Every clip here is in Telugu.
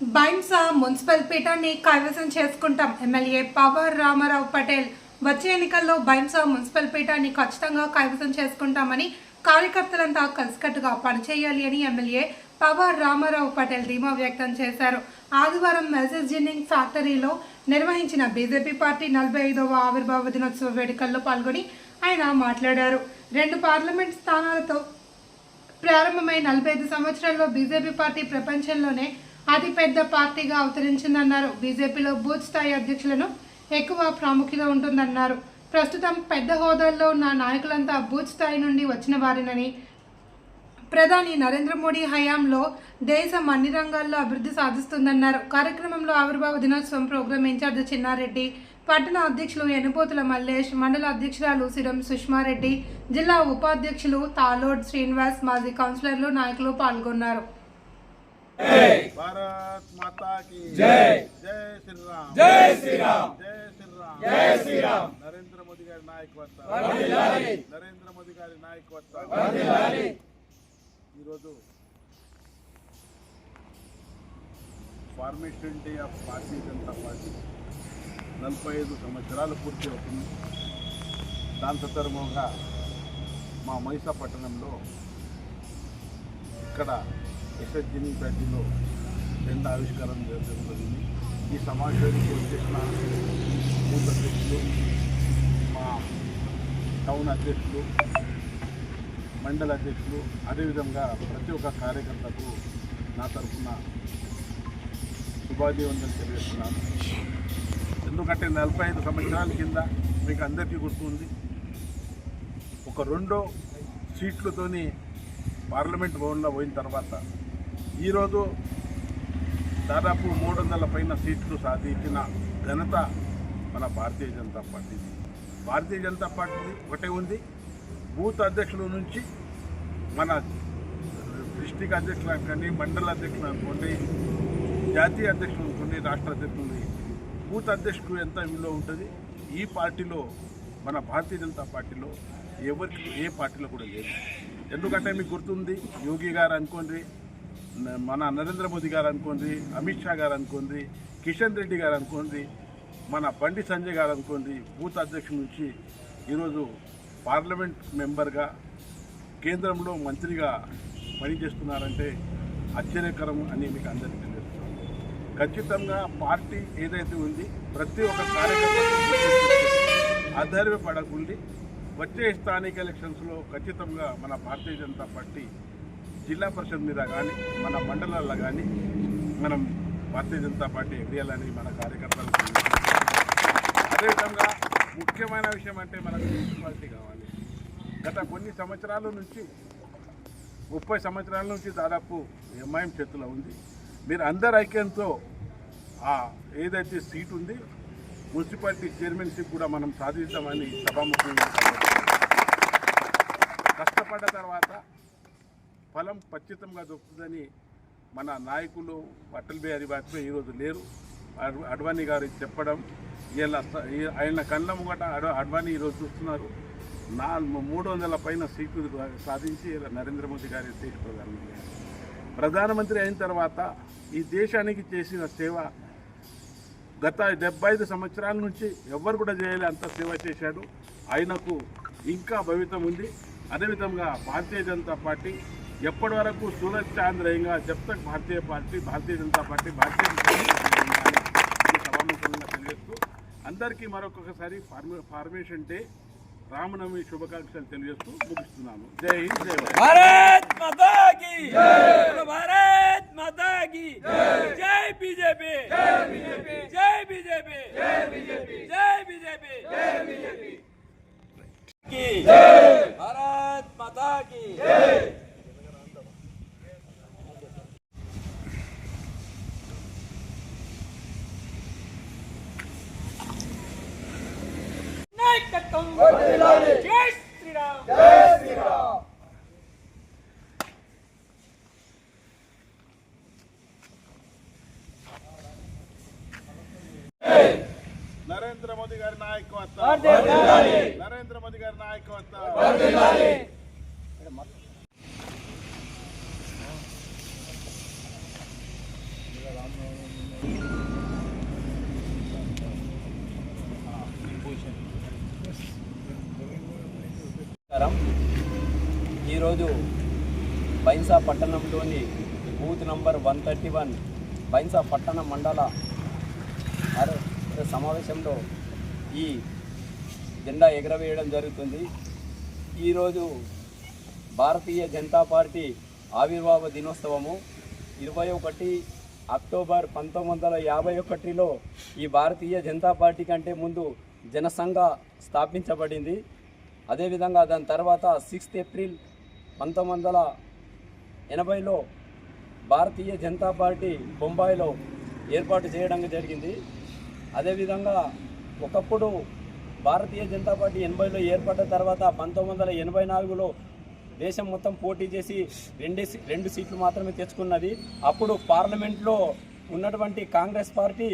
బైంసా మున్సిపల్ పీఠాన్ని కైవసం చేసుకుంటాం. ఎమ్మెల్యే పవర్ రామారావు పటేల్ వచ్చే ఎన్నికల్లో బైంసా మున్సిపల్ పీఠాన్ని ఖచ్చితంగా కైవసం చేసుకుంటామని కార్యకర్తలంతా కలిసికట్టుగా పనిచేయాలి అని ఎమ్మెల్యే పవర్ రామారావు పటేల్ ధీమా వ్యక్తం చేశారు. ఆదివారం మెసేజ్ జిన్నింగ్ ఫ్యాక్టరీలో నిర్వహించిన బీజేపీ పార్టీ నలభై ఐదవ ఆవిర్భావ దినోత్సవ వేడుకల్లో పాల్గొని ఆయన మాట్లాడారు. రెండు పార్లమెంట్ స్థానాలతో ప్రారంభమై నలభై ఐదు సంవత్సరాల్లో బీజేపీ పార్టీ ప్రపంచంలోనే అతిపెద్ద పార్టీగా అవతరించిందన్నారు. బీజేపీలో బూత్ స్థాయి అధ్యక్షులను ఎక్కువ ప్రాముఖ్యత ఉంటుందన్నారు. ప్రస్తుతం పెద్ద హోదాల్లో ఉన్న నాయకులంతా బూత్ స్థాయి నుండి వచ్చిన వారినని. ప్రధాని నరేంద్ర మోడీ హయాంలో దేశం అన్ని రంగాల్లో అభివృద్ధి సాధిస్తుందన్నారు. కార్యక్రమంలో ఆవిర్భావ దినోత్సవం ప్రోగ్రాం ఇన్ఛార్జ్ చిన్నారెడ్డి పట్టణ అధ్యక్షులు ఎనుపోతుల మల్లేష్ మండల అధ్యక్షురాలు సిరం సుష్మారెడ్డి జిల్లా ఉపాధ్యక్షులు తాలోడ్ శ్రీనివాస్ మాజీ కౌన్సిలర్లు నాయకులు పాల్గొన్నారు. భారత్ మాతా की జై. జై శ్రీరామ్. జై శ్రీరామ్. జై శ్రీరామ్. జై శ్రీరామ్. నరేంద్ర మోదీ గారి నాయకత్వం. నరేంద్ర మోదీ గారి నాయకత్వం. ఈరోజు formation day of Bharatiya Janata party. నలభై ఐదు సంవత్సరాలు పూర్తి అవుతుంది. దాని సందర్భంగా మా మైసా పట్టణంలో ఇక్కడ ఎస్ఎస్జిని పార్టీలో జెండా ఆవిష్కారం జరగడం జరిగింది. ఈ సమావేశానికి వచ్చేసిన బూత్ అధ్యక్షులు మా టౌన్ అధ్యక్షులు మండల అధ్యక్షులు అదేవిధంగా ప్రతి ఒక్క కార్యకర్తకు నా తరఫున శుభాభివందనలు తెలియజేస్తున్నాను. ఎందుకంటే నలభై ఐదు సంవత్సరాల కింద మీకు అందరికీ గుర్తుంది ఒక రెండో సీట్లతోని పార్లమెంట్ భవన్లో పోయిన తర్వాత ఈరోజు దాదాపు మూడు వందల పైన సీట్లు సాధించిన ఘనత మన భారతీయ జనతా పార్టీది భారతీయ జనతా పార్టీ ఒకటే ఉంది. బూత్ అధ్యక్షుల నుంచి మన డిస్టిక్ అధ్యక్షులు అనుకోండి మండల అధ్యక్షులు అనుకోండి జాతీయ అధ్యక్షులు అనుకోండి రాష్ట్ర అధ్యక్షులు బూత్ అధ్యక్షుడు ఎంత విలువ ఉంటుంది? ఈ పార్టీలో మన భారతీయ జనతా పార్టీలో ఎవరికి ఏ పార్టీలో కూడా లేదు. ఎందుకంటే మీకు గుర్తుంది యోగి గారు అనుకోండి మన నరేంద్ర మోదీ గారు అనుకోండి అమిత్ షా గారు అనుకోండి కిషన్ రెడ్డి గారు అనుకోండి మన బండి సంజయ్ గారు అనుకోండి బూత్ అధ్యక్షుడి నుంచి ఈరోజు పార్లమెంట్ మెంబర్గా కేంద్రంలో మంత్రిగా పనిచేస్తున్నారంటే ఆశ్చర్యకరం అని మీకు అందరికీ తెలుస్తుంది. ఖచ్చితంగా పార్టీ ఏదైతే ఉంది ప్రతి ఒక్క కార్యకర్త ఆధారపడకుండా వచ్చే స్థానిక ఎలక్షన్స్లో ఖచ్చితంగా మన భారతీయ జనతా పార్టీ జిల్లా పరిషత్ మీద కానీ మన మండలాల్లో కానీ మనం భారతీయ జనతా పార్టీ ఎగ్రియాలని మన కార్యకర్తలు అదేవిధంగా ముఖ్యమైన విషయం అంటే మనకు మున్సిపాలిటీ కావాలి. గత కొన్ని సంవత్సరాల నుంచి ముప్పై సంవత్సరాల నుంచి దాదాపు ఎంఐఎం చేతిలో ఉంది. మీరు అందరు ఐక్యంతో ఏదైతే సీట్ ఉంది మున్సిపాలిటీ చైర్మన్షిప్ కూడా మనం సాధిస్తామని సభాముఖంగా కష్టపడ్డ తర్వాత ఫలం ఖచ్చితంగా దొరుకుతుందని మన నాయకులు అటల్ బిహారీ వాజ్పేయి ఈరోజు లేరు. అడ్వాణి గారు చెప్పడం వీళ్ళ ఈ- ఆయన కళ్ళ ముంగట అడ్- అడ్వాణి ఈరోజు చూస్తున్నారు. నా మూడు వందల పైన సీట్లు సాధించి నరేంద్ర మోదీ గారి దేశ ప్రధానమంత్రి ప్రధానమంత్రి అయిన తర్వాత ఈ దేశానికి చేసిన సేవ గత డెబ్బై ఐదు సంవత్సరాల నుంచి ఎవ్వరు కూడా చేయాలి అంత సేవ చేశాడు. ఆయనకు ఇంకా భవితం ఉంది. అదేవిధంగా భారతీయ జనతా పార్టీ ఎప్పటి వరకు సూరజ్ చాంద్రయంగా చెప్తే భారతీయ పార్టీ భారతీయ జనతా పార్టీ భారతీయ సభాముఖంగా తెలియజేస్తూ అందరికీ మరొకసారి ఫార్మే ఫార్మేషన్ డే రామనవమి శుభాకాంక్షలు తెలియజేస్తూ ముగిస్తున్నాను. జై హింద్ జై భారత్ మాతాకి జై బీజేపీ. నాయకత్వం జై శ్రీరామ్ జై శ్రీరామ్ నరేంద్ర మోదీ గారి నాయకత్వం. నరేంద్ర మోదీ గారి నాయకత్వం నమస్కారం. ఈరోజు బైన్సా పట్టణంలోని booth number one thirty one Bhainsa పట్టణ మండల సమావేశంలో ఈ జెండా ఎగరవేయడం జరుగుతుంది. ఈరోజు భారతీయ జనతా పార్టీ ఆవిర్భావ దినోత్సవము. ఇరవై ఒకటి అక్టోబర్ పంతొమ్మిది వందల యాభై ఒకటిలో ఈ భారతీయ జనతా పార్టీ కంటే ముందు జనసంఘ స్థాపించబడింది. అదేవిధంగా దాని తర్వాత సిక్స్త్ ఏప్రిల్ పంతొమ్మిది వందల ఎనభైలో భారతీయ జనతా పార్టీ బొంబాయిలో ఏర్పాటు చేయడం జరిగింది. అదేవిధంగా ఒకప్పుడు భారతీయ జనతా పార్టీ ఎనభైలో ఏర్పడ్డ తర్వాత పంతొమ్మిది వందల ఎనభై నాలుగులో దేశం మొత్తం పోటీ చేసి రెండే సీ- రెండు సీట్లు మాత్రమే తెచ్చుకున్నది. అప్పుడు పార్లమెంట్లో ఉన్నటువంటి కాంగ్రెస్ పార్టీ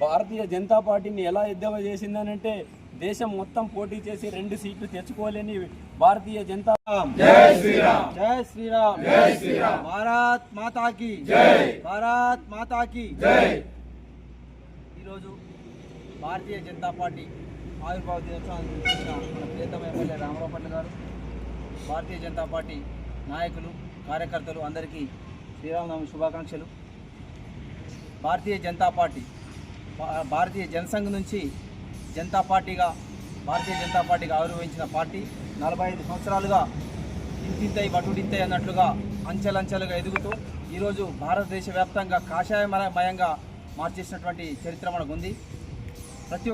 భారతీయ జనతా పార్టీని ఎలా ఎద్దవ చేసిందనంటే దేశం మొత్తం పోటీ చేసి రెండు సీట్లు తెచ్చుకోలేని భారతీయ జనతా జై శ్రీరామ్. భారత్ మాతా కి జై. భారత్ మాతా కి జై. ఈరోజు భారతీయ జనతా పార్టీ ఆవిర్భావ దినోత్సవాన్ని మన ప్రియతమ ఎమ్మెల్యే రామరావు పట్ల గారు భారతీయ జనతా పార్టీ నాయకులు కార్యకర్తలు అందరికీ శ్రీరామనవమి శుభాకాంక్షలు. భారతీయ జనతా పార్టీ భారతీయ జనసంఘ్ నుంచి జనతా పార్టీగా భారతీయ జనతా పార్టీగా ఆవిర్భవించిన పార్టీ నలభై ఐదు సంవత్సరాలుగా ఇంతింతై వటుడింతై అన్నట్లుగా అంచెలంచెలుగా ఎదుగుతూ ఈరోజు భారతదేశ వ్యాప్తంగా కాషాయమయంగా మార్చేసినటువంటి చరిత్ర మనకు ఉంది ప్రతి ఒక్క